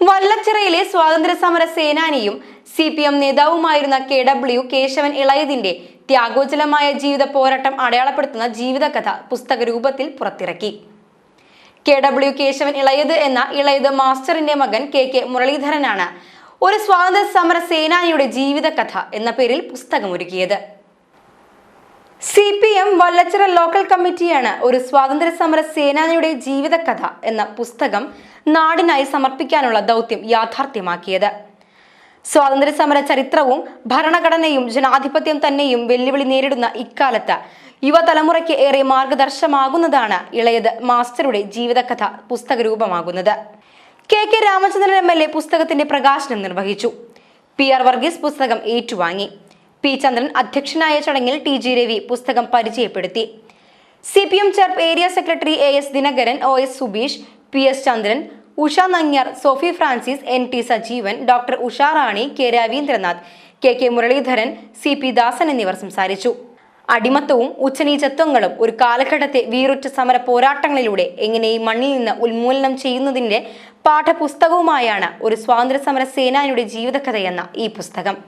വല്ലച്ചിറയിലെ സ്വാതന്ത്ര്യ സമര സേനാനിയും സി പി എം നേതാവുമായിരുന്ന കെ ഡബ്ല്യു കേശവൻ ഇളയതിന്റെ ത്യാഗോജ്വലമായ ജീവിത പോരാട്ടം അടയാളപ്പെടുത്തുന്ന ജീവിതകഥ പുസ്തക രൂപത്തിൽ പുറത്തിറക്കി. കെ ഡബ്ല്യു കേശവൻ ഇളയത് എന്ന ഇളയത് മാസ്റ്ററിന്റെ മകൻ കെ കെ മുരളീധരനാണ് ഒരു സ്വാതന്ത്ര്യ സമര സേനാനിയുടെ ജീവിതകഥ എന്ന പേരിൽ പുസ്തകമൊരുക്കിയത്. C P M Vallachira local കമ്മിറ്റിയാണ് ഒരു സ്വാതന്ത്ര്യ സമര സേനാനിയുടെ ജീവിതകഥ എന്ന പുസ്തകം നാടിനായി സമർപ്പിക്കാനുള്ള ദൗത്യം യാഥാർത്ഥ്യമാക്കിയത്. സ്വാതന്ത്ര്യ സമര ചരിത്രവും ഭരണഘടനയും ജനാധിപത്യം തന്നെയും വെല്ലുവിളി നേരിടുന്ന ഇക്കാലത്ത് യുവതലമുറയ്ക്ക് ഏറെ മാർഗദർശമാകുന്നതാണ് ഇളയത് മാസ്റ്ററുടെ ജീവിതകഥ പുസ്തക രൂപമാകുന്നത് K K Ramachandran M L A പുസ്തകത്തിന്റെ പ്രകാശനം നിർവഹിച്ചു. പി ആർ വർഗീസ് പുസ്തകം ഏറ്റുവാങ്ങി. പി ചന്ദ്രൻ അധ്യക്ഷനായ ചടങ്ങിൽ ടി ജി രവി പുസ്തകം പരിചയപ്പെടുത്തി. C P M chair area secretary A S Dinakaran O S Subeesh P S Chandran Usha Nangyar Sophie Francis N T Sajeevan doctor Usha Rani K Raveendranath K K Muraleedharan C P Dasan എന്നിവർ സംസാരിച്ചു. അടിമത്തവും ഉച്ചനീചത്വങ്ങളും ഒരു കാലഘട്ടത്തെ വീറുറ്റ സമര പോരാട്ടങ്ങളിലൂടെ എങ്ങനെ ഈ മണ്ണിൽ നിന്ന് ഉന്മൂലനം ചെയ്യുന്നതിന്റെ പാഠപുസ്തകവുമായാണ് ഒരു സ്വാതന്ത്ര്യ സമര സേനാനിയുടെ ജീവിതകഥയെന്ന ഈ പുസ്തകം.